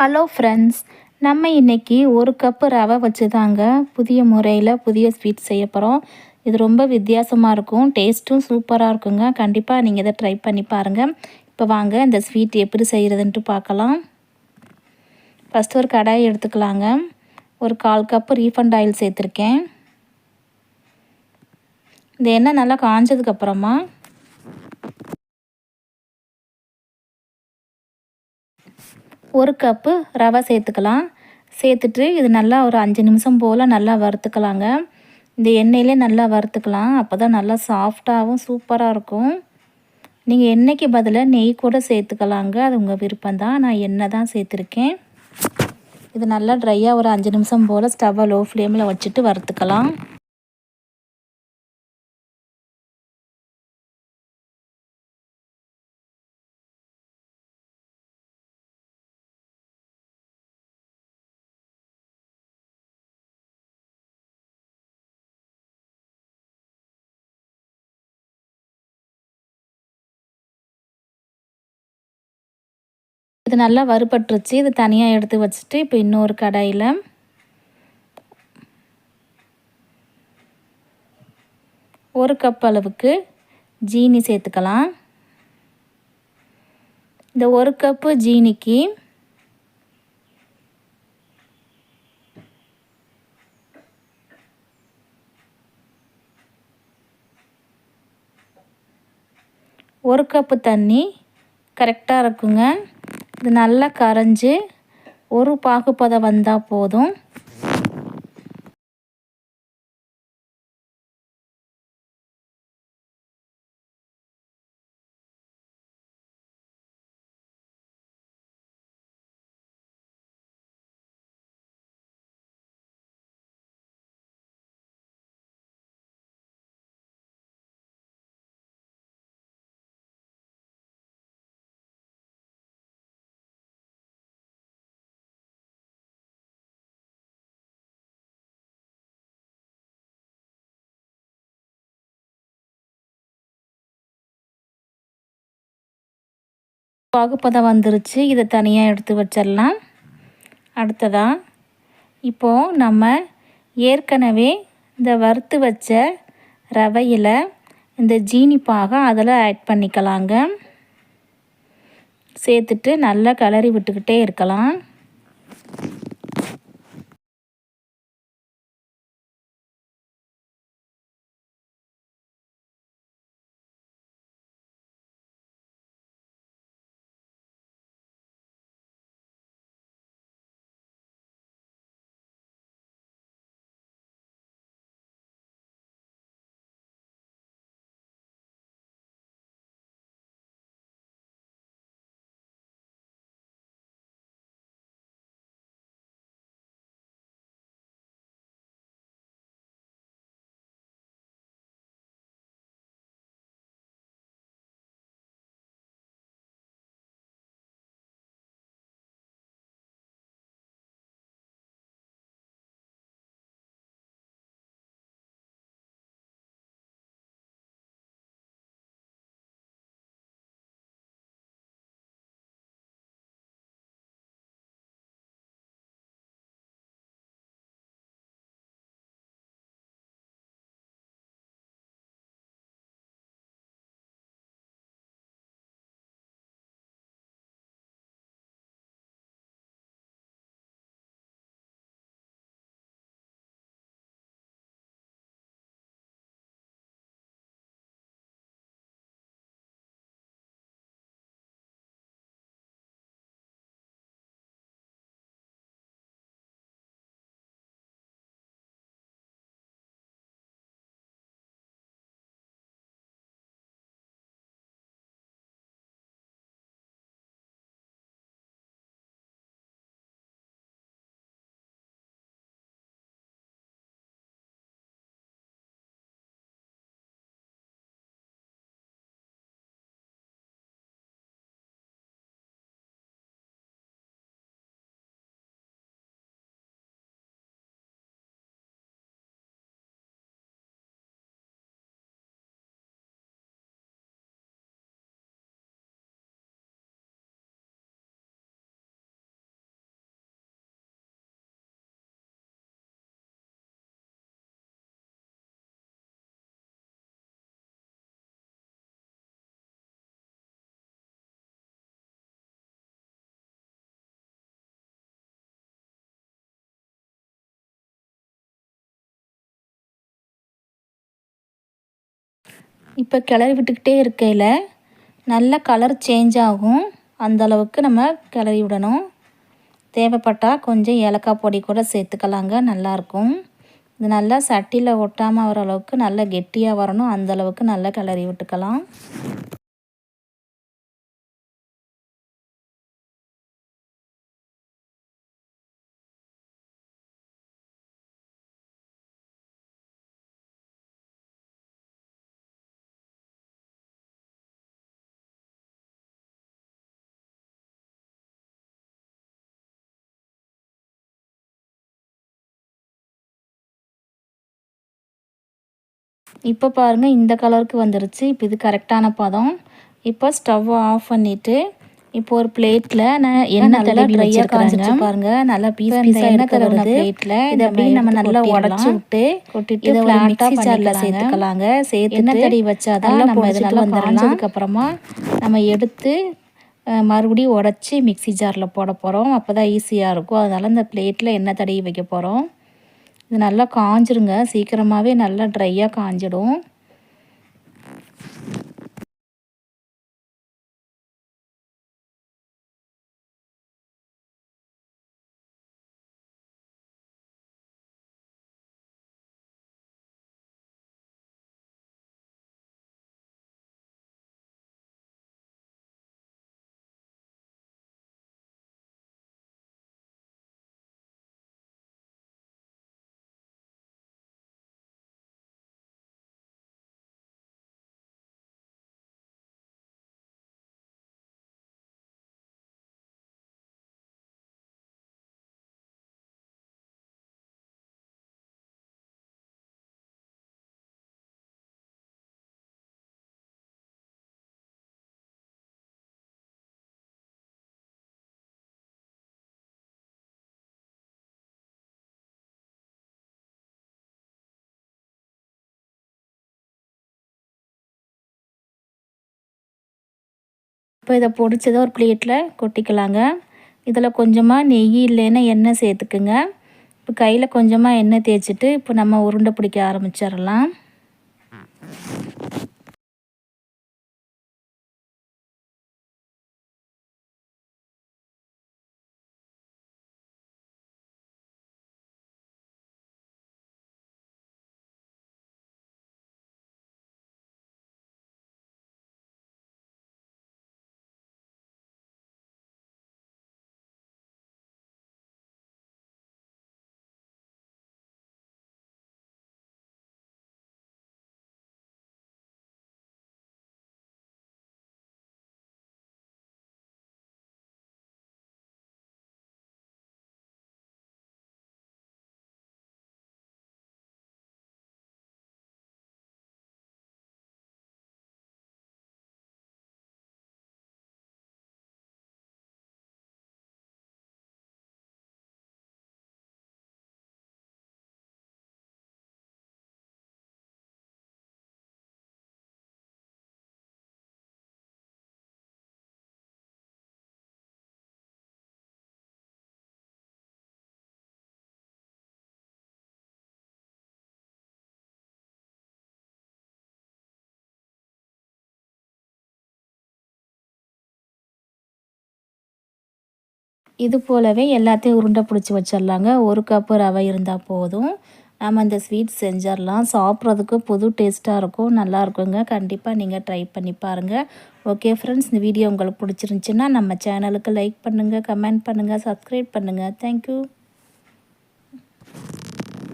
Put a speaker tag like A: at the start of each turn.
A: Hello friends நம்ம இன்றைக்கி ஒரு கப்பு ரவை வச்சு தாங்க புதிய முறையில் புதிய ஸ்வீட் செய்ய போகிறோம் இது ரொம்ப வித்தியாசமாக இருக்கும். டேஸ்ட்டும் சூப்பராக இருக்குங்க. கண்டிப்பாக நீங்கள் இதை ட்ரை பண்ணி பாருங்கள் இப்போ வாங்க இந்த ஸ்வீட் எப்படி செய்கிறதுன்ட்டு பார்க்கலாம். ஃபஸ்ட்டு ஒரு கடாய் எடுத்துக்கலாங்க. ஒரு கால் கப்பு ரீஃபண்ட் ஆயில் சேர்த்துருக்கேன். இந்த எண்ணெய் நல்லா காஞ்சதுக்கப்புறமா ஒரு கப்பு ரவை சேர்த்துக்கலாம். சேர்த்துட்டு இது நல்லா ஒரு அஞ்சு நிமிஷம் போல் நல்லா வறுத்துக்கலாங்க. இந்த எண்ணெயிலே நல்லா வறுத்துக்கலாம். அப்போ தான் நல்லா சாஃப்டாகவும் சூப்பராக இருக்கும். நீங்கள் எண்ணெய்க்கு பதிலாக நெய் கூட சேர்த்துக்கலாங்க. அது உங்கள் விருப்பம் தான் நான் எண்ணெய் தான் சேர்த்துருக்கேன். இது நல்லா ட்ரையாக ஒரு அஞ்சு நிமிஷம் போல் ஸ்டவ்வை லோ ஃப்ளேமில் வச்சுட்டு வறுத்துக்கலாம். இது நல்லா வறுபட்டுருச்சு. இது தனியாக எடுத்து வச்சுட்டு இப்போ இன்னொரு கடாயில் ஒரு கப் அளவுக்கு ஜீனி சேர்த்துக்கலாம். இந்த ஒரு கப்பு ஜீனிக்கு ஒரு கப்பு தண்ணி கரெக்டாக இருக்குங்க. இது நல்லா கரைஞ்சி ஒரு பாகுப்பதம் வந்தால் போதும். பகுப்பதம் வந்துருச்சு. இதை தனியாக எடுத்து வச்சிடலாம். அடுத்ததாக இப்போது நம்ம ஏற்கனவே இந்த வறுத்து வச்ச ரவையில் இந்த ஜீனி பாகம் அதில் ஆட் பண்ணிக்கலாங்க. சேர்த்துட்டு நல்லா கிளறி விட்டுக்கிட்டே இருக்கலாம். இப்போ கிளறி விட்டுக்கிட்டே இருக்கையில் நல்ல கலர் சேஞ்ச் ஆகும். அந்தளவுக்கு நம்ம கிளறி விடணும். தேவைப்பட்டால் கொஞ்சம் ஏலக்காய் பொடி கூட சேர்த்துக்கலாங்க நல்லாயிருக்கும் இது நல்லா சட்டியில் ஒட்டாமல் வர அளவுக்கு நல்லா கெட்டியாக வரணும். அந்தளவுக்கு நல்லா கிளறி விட்டுக்கலாம். இப்போ பாருங்கள் இந்த கலருக்கு வந்துருச்சு. இப்போ இது கரெக்டான பதம். இப்போ ஸ்டவ் ஆஃப் பண்ணிவிட்டு இப்போ ஒரு பிளேட்டில் நான் எண்ணெய் நல்லா ட்ரையாக காஞ்சிட்டு பாருங்க. நல்லா பீஸ் பீஸாக எண்ணெய் பிளேட்டில் இதை அப்படியே நம்ம நல்லா உடச்சி விட்டு கொட்டிட்டு இதை ஒரு மிக்ஸி ஜாரில் சேர்த்துக்கலாங்க சேர்த்து எண்ணெய் தடி வச்சாதான் நம்ம இதில் நல்லா வந்ததுக்கப்புறமா நம்ம எடுத்து மறுபடியும் உடச்சி மிக்ஸி ஜாரில் போட போகிறோம் அப்போ தான் ஈஸியாக இருக்கும். அதனால் இந்த பிளேட்டில் எண்ணெய் தடவி வைக்க போகிறோம் இது நல்லா காஞ்சிருங்க. சீக்கிரமாகவே நல்லா ட்ரையாக காஞ்சிடும். இப்போ இதை பொடிச்சதை ஒரு பிளேட்டில் கொட்டிக்கலாங்க. இதில் கொஞ்சமாக நெய் இல்லைன்னா எண்ணெய் சேர்த்துக்குங்க. இப்போ கையில் கொஞ்சமாக எண்ணெய் தேய்ச்சிட்டு இப்போ நம்ம உருண்டை பிடிக்க ஆரம்பிச்சிடலாம். இது போலவே எல்லாத்தையும் உருண்டை பிடிச்சி வச்சிடலாங்க. ஒரு கப்பு ரவை இருந்தால் போதும். நம்ம அந்த ஸ்வீட் செஞ்சிடலாம். சாப்பிட்றதுக்கு புது டேஸ்ட்டாக இருக்கும். நல்லா இருக்குங்க. கண்டிப்பாக நீங்கள் ட்ரை பண்ணி பாருங்கள் ஓகே ஃப்ரெண்ட்ஸ் இந்த வீடியோ உங்களுக்கு பிடிச்சிருந்துச்சின்னா நம்ம சேனலுக்கு லைக் பண்ணுங்கள் கமெண்ட் பண்ணுங்கள் சப்ஸ்கிரைப் பண்ணுங்கள் தேங்க்யூ